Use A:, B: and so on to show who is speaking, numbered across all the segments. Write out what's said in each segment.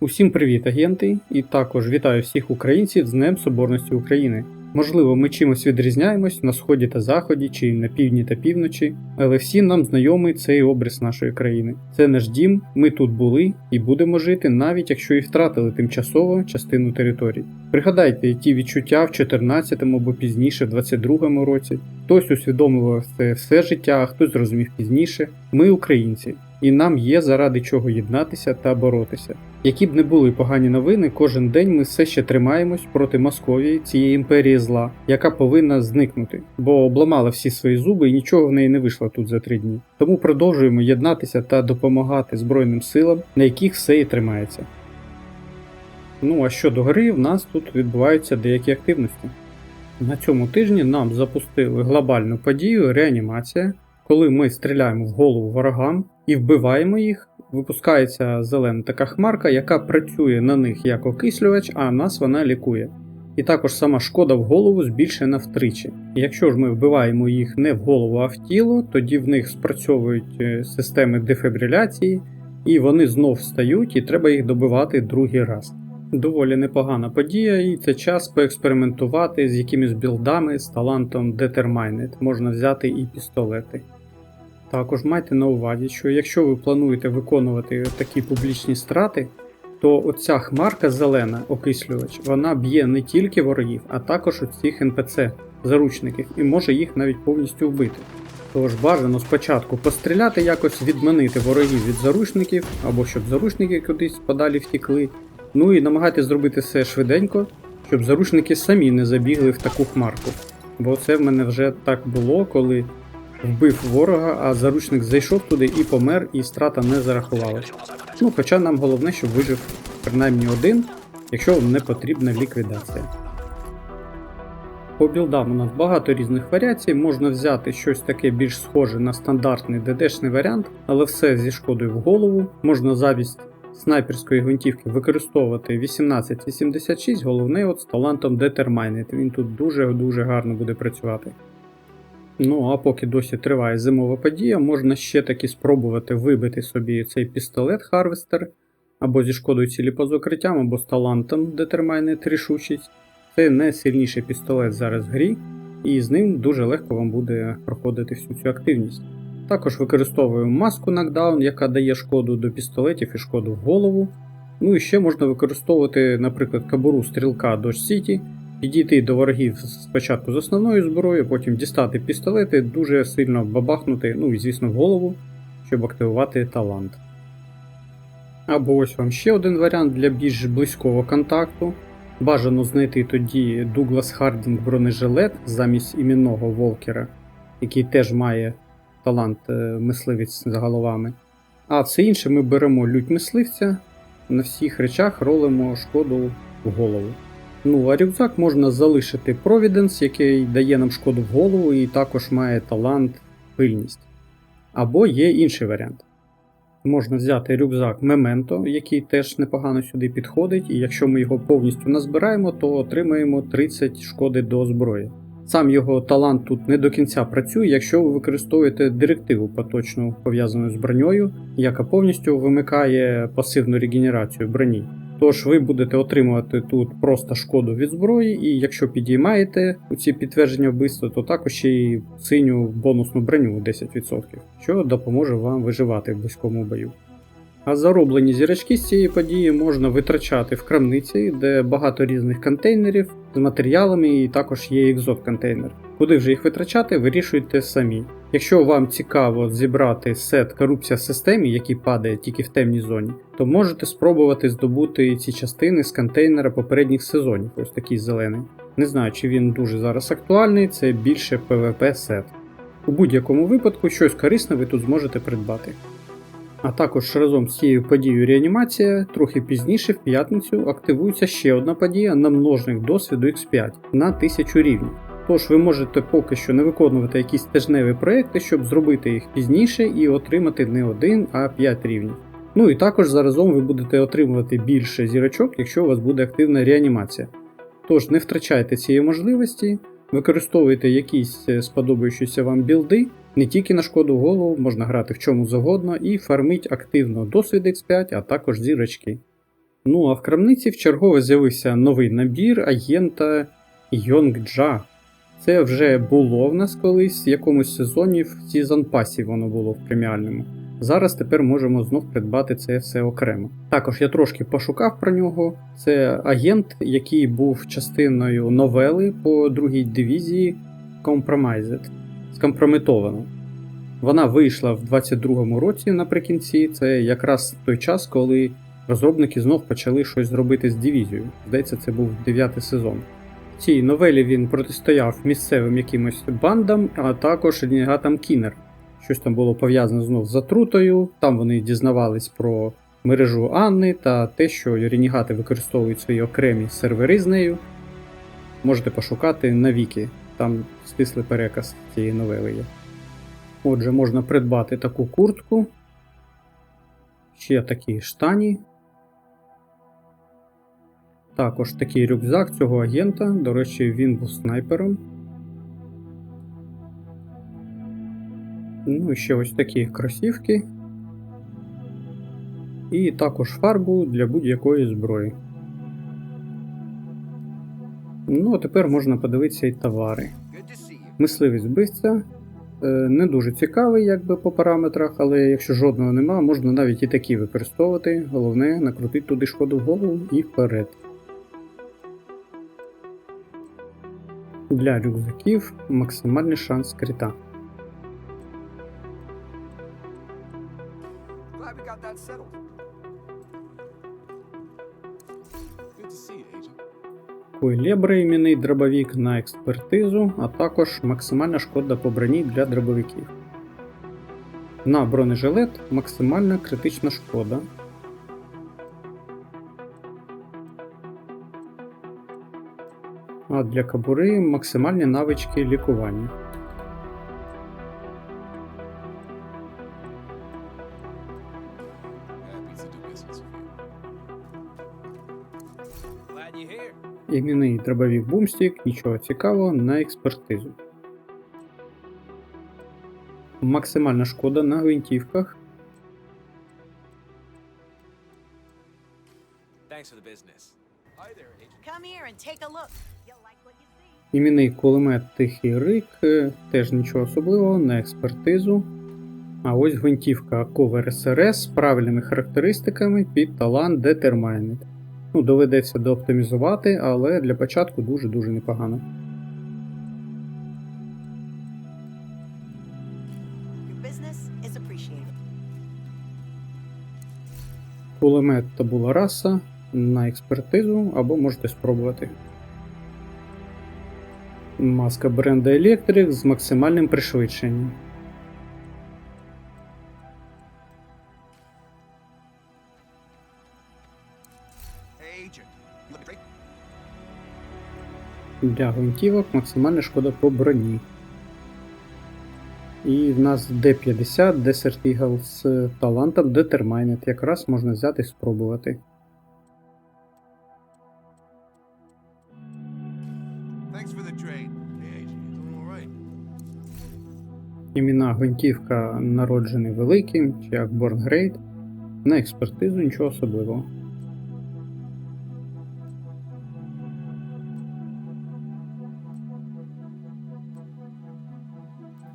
A: Усім привіт, агенти, і також вітаю всіх українців з Днем Соборності України. Можливо, ми чимось відрізняємось на сході та заході, чи на півдні та півночі, але всім нам знайомий цей образ нашої країни. Це наш дім, ми тут були і будемо жити, навіть якщо і втратили тимчасово частину територій. Пригадайте ті відчуття в 14-му або пізніше, в 22-му році. Хтось усвідомлював це все життя, а хтось зрозумів пізніше. Ми українці, і нам є заради чого єднатися та боротися. Які б не були погані новини, кожен день ми все ще тримаємось проти Московії, цієї імперії зла, яка повинна зникнути, бо обламала всі свої зуби і нічого в неї не вийшло тут за три дні. Тому продовжуємо єднатися та допомагати Збройним силам, на яких все і тримається. Ну а щодо гри, в нас тут відбуваються деякі активності. На цьому тижні нам запустили глобальну подію реанімація, коли ми стріляємо в голову ворогам і вбиваємо їх, випускається зелена така хмарка, яка працює на них як окислювач, а нас вона лікує. І також сама шкода в голову збільшена втричі. Якщо ж ми вбиваємо їх не в голову, а в тіло, тоді в них спрацьовують е, системи дефібриляції, і вони знов встають, і треба їх добивати другий раз. Доволі непогана подія, і це час поекспериментувати з якимись білдами з талантом Determined. Можна взяти і пістолети. Також майте на увазі, що якщо ви плануєте виконувати такі публічні страти, то оця хмарка зелена, окислювач, вона б'є не тільки ворогів, а також оцих НПЦ, заручників, і може їх навіть повністю вбити. Тож бажано спочатку постріляти, якось відманити ворогів від заручників, або щоб заручники кудись подалі втікли. Ну і намагайтесь зробити все швиденько, щоб заручники самі не забігли в таку хмарку. Бо це в мене вже так було, коли вбив ворога, а заручник зайшов туди і помер, і страта не зарахувалась. Ну, хоча нам головне, щоб вижив принаймні один, якщо вам не потрібна ліквідація. По білдам у нас багато різних варіацій, можна взяти щось таке більш схоже на стандартний ДДшний варіант, але все зі шкодою в голову. Можна замість снайперської гвинтівки використовувати 1886, головне от з талантом Determined. Він тут дуже-дуже гарно буде працювати. Ну а поки досі триває зимова подія, можна ще таки спробувати вибити собі цей пістолет Harvester, або зі шкодою цілі поза укриттям, або з талантом Determined рішучість. Це найсильніший пістолет зараз в грі, і з ним дуже легко вам буде проходити всю цю активність. Також використовуємо маску нокдаун, яка дає шкоду до пістолетів і шкоду в голову. Ну і ще можна використовувати, наприклад, кабуру стрілка Dodge City, підійти до ворогів спочатку з основною зброєю, потім дістати пістолети, дуже сильно бабахнути, ну і звісно, в голову, щоб активувати талант. Або ось вам ще один варіант для більш близького контакту. Бажано знайти тоді Дуглас Хардінг бронежилет замість іменного Волкера, який теж має талант е, мисливець за головами. А все інше ми беремо лють мисливця, на всіх речах ролимо шкоду в голову. Ну, а рюкзак можна залишити Providence, який дає нам шкоду в голову і також має талант пильність. Або є інший варіант. Можна взяти рюкзак Memento, який теж непогано сюди підходить, і якщо ми його повністю назбираємо, то отримаємо 30 шкоди до зброї. Сам його талант тут не до кінця працює, якщо ви використовуєте директиву поточну пов'язану з броньою, яка повністю вимикає пасивну регенерацію броні. Тож ви будете отримувати тут просто шкоду від зброї, і якщо підіймаєте ці підтвердження вбивства, то також ще й синю бонусну броню 10%, що допоможе вам виживати в близькому бою. А зароблені зірочки з цієї події можна витрачати в крамниці, де багато різних контейнерів з матеріалами і також є екзот-контейнер. Куди вже їх витрачати, вирішуйте самі. Якщо вам цікаво зібрати сет корупція в системі, який падає тільки в темній зоні, то можете спробувати здобути ці частини з контейнера попередніх сезонів, ось такий зелений. Не знаю, чи він дуже зараз актуальний, це більше PvP сет. У будь-якому випадку щось корисне ви тут зможете придбати. А також разом з цією подією реанімація, трохи пізніше, в п'ятницю, активується ще одна подія на множник досвіду X5 на 1000 рівнів. Тож ви можете поки що не виконувати якісь тижневі проекти, щоб зробити їх пізніше і отримати не один, а 5 рівнів. Ну і також заразом ви будете отримувати більше зірочок, якщо у вас буде активна реанімація. Тож не втрачайте цієї можливості, використовуйте якісь е, сподобаючіся вам білди, не тільки на шкоду голову, можна грати в чому завгодно і фармить активно досвід X5, а також зірочки. Ну а в крамниці вчергове з'явився новий набір агента Йонгджа. Це вже було в нас колись в якомусь сезоні в Season Pass воно було в преміальному. Зараз тепер можемо знов придбати це все окремо. Також я трошки пошукав про нього. Це агент, який був частиною новели по другій дивізії Compromised. Скомпрометовано. Вона вийшла в 22-му році наприкінці. Це якраз той час, коли розробники знов почали щось зробити з дивізією. Здається, це був 9 сезон. В цій новелі він протистояв місцевим якимось бандам, а також ренегатам Кінер. Щось там було пов'язане знов з затрутою. Там вони дізнавались про мережу Анни та те, що ренегати використовують свої окремі сервери з нею. Можете пошукати на віки, там стислий переказ цієї новели є. Отже, можна придбати таку куртку. Ще такі штані. Також такий рюкзак цього агента. До речі, він був снайпером. Ну і ще ось такі кросівки. І також фарбу для будь-якої зброї. Ну, а тепер можна подивитися і товари. Мисливець вбивця. е, Не дуже цікавий, якби по параметрах, але якщо жодного нема, можна навіть і такі використовувати. Головне накрутити туди шкоду в голову і вперед. Для рюкзаків максимальний шанс крита.
B: Good to see you, Agent.
A: Куйлебри іменний дробовик на експертизу, а також максимальна шкода по броні для дробовиків. На бронежилет максимальна критична шкода. А для кабури максимальні навички лікування.
B: You.
C: Glad you're here.
A: Іменний дробовик бумстік, нічого цікавого на експертизу. Максимальна шкода на гвинтівках. Іменний кулемет Тихий Рик, е, теж нічого особливого на експертизу. А ось гвинтівка Cover SRS з правильними характеристиками під талант Determined. Ну, доведеться дооптимізувати, але для початку дуже-дуже непогано. Кулемет Табула Раса на експертизу або можете спробувати. Маска бренда Electric з максимальним пришвидшенням. Для гвинтівок максимальна шкода по броні. І в нас D50 Desert Eagle з талантом Determined. Якраз можна взяти і спробувати. Імена гвинтівка народжений великим чи як Born Great. На експертизу нічого особливого.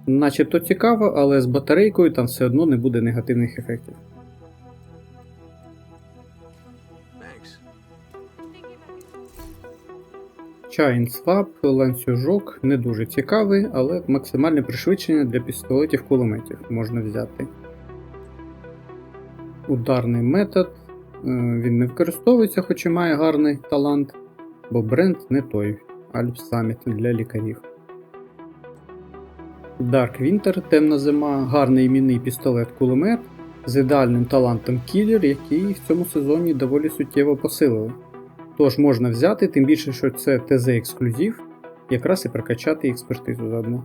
A: Начебто цікаво, але з батарейкою там все одно не буде негативних ефектів. Chain Swap, ланцюжок не дуже цікавий, але максимальне пришвидшення для пістолетів кулеметів можна взяти. Ударний метод. е, Він не використовується, хоч і має гарний талант, бо бренд не той. Alp Summit для лікарів. Dark Winter, темна зима, гарний іменний пістолет-кулемет з ідеальним талантом кілер, який в цьому сезоні доволі суттєво посилили. Тож можна взяти, тим більше, що це ТЗ ексклюзив, якраз і прокачати експертизу заодно.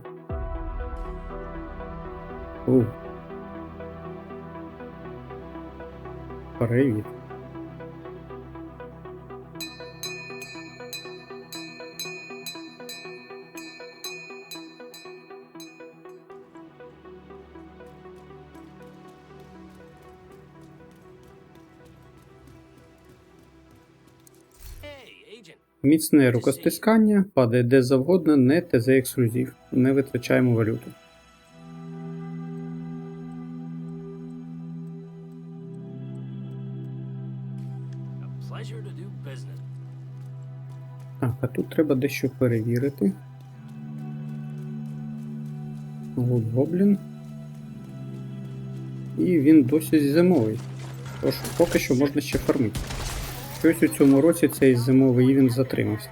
A: Привіт. Міцне рукостискання падає де завгодно, не ТЗ ексклюзив. Не витрачаємо валюту. Так, а тут треба дещо перевірити. Гуд Гоблін. І він досі зимовий. Тож поки що можна ще фармити. Щось у цьому році цей зимовий івент затримався.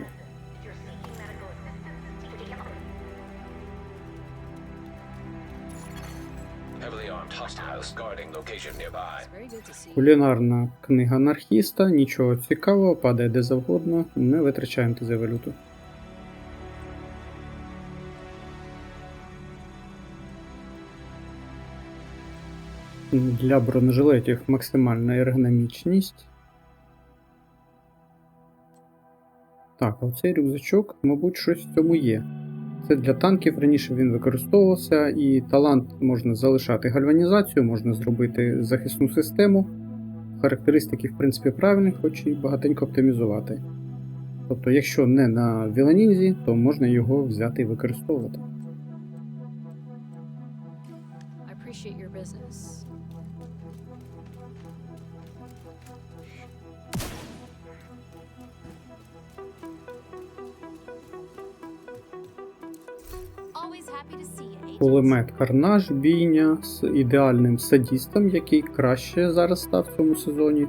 A: Кулінарна книга анархіста, нічого цікавого, падає де завгодно, не витрачаємо ТЗ валюту. Для бронежилетів максимальна ергономічність. Так, оцей рюкзачок, мабуть, щось в цьому є. Це для танків раніше він використовувався, і талант можна залишати гальванізацію, можна зробити захисну систему. Характеристики, в принципі, правильні, хоч і багатенько оптимізувати. Тобто, якщо не на Віланінзі, то можна його взяти і використовувати.
D: I appreciate.
A: Кулемет Карнаж, бійня з ідеальним садістом, який краще зараз став в цьому сезоні.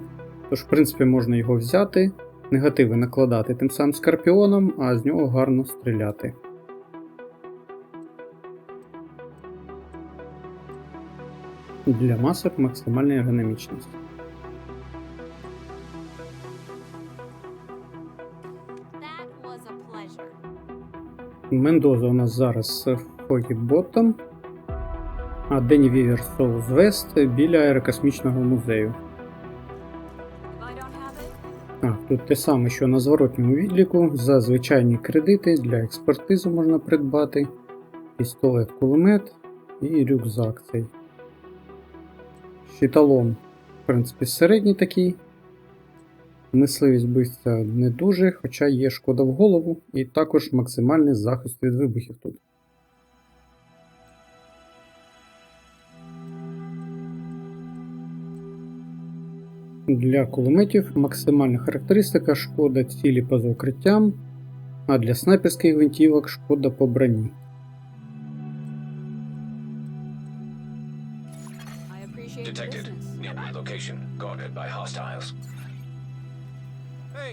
A: Тож, в принципі, можна його взяти, негативи накладати тим самим скорпіоном, а з нього гарно стріляти. Для масок максимальна ергономічність. Мендоза у нас зараз з Фогіботом, а Дені Вівер Соус Вест біля аерокосмічного музею. Так, тут те саме, що на зворотньому відліку. За звичайні кредити для експертизи можна придбати. Пістолет кулемет і рюкзак цей. Щиталом, в принципі, середній такий. Мисливість бивця не дуже, хоча є шкода в голову, і також максимальний захист від вибухів тут. Для кулеметів максимальна характеристика шкода цілі поза укриттям, а для снайперських гвинтівок шкода по броні.
D: I appreciate your
E: Detected.
D: business.
E: Nearby location guarded by hostiles.
C: Hey,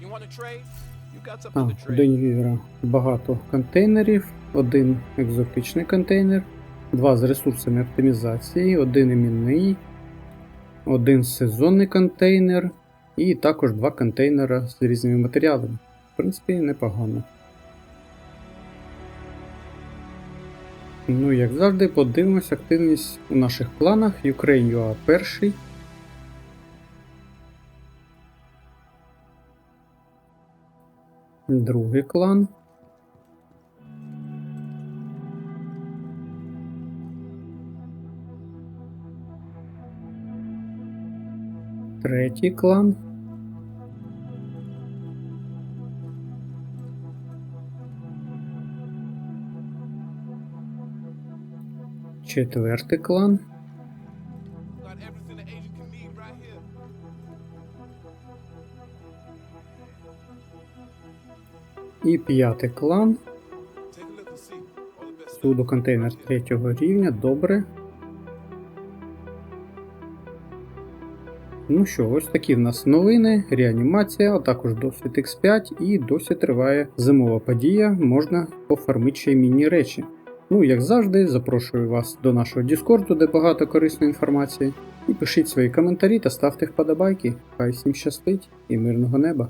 C: you want to trade?
B: You got something
A: А? День Вівера багато контейнерів, один екзотичний контейнер, два з ресурсами оптимізації, один іменний, один сезонний контейнер і також два контейнера з різними матеріалами. В принципі, непогано. Ну, як завжди, подивимось активність у наших кланах. Ukraine.ua перший. Другий клан. Третій клан. Четвертий клан. І п'ятий клан.
B: Take a look and see. All the best
A: Суду контейнер третього рівня. Добре. Ну що, ось такі в нас новини, реанімація, а також досвід X5 і досі триває зимова подія, можна пофармити ще й міні речі. Ну, як завжди, запрошую вас до нашого Діскорду, де багато корисної інформації. І пишіть свої коментарі та ставте вподобайки. Хай всім щастить і мирного неба!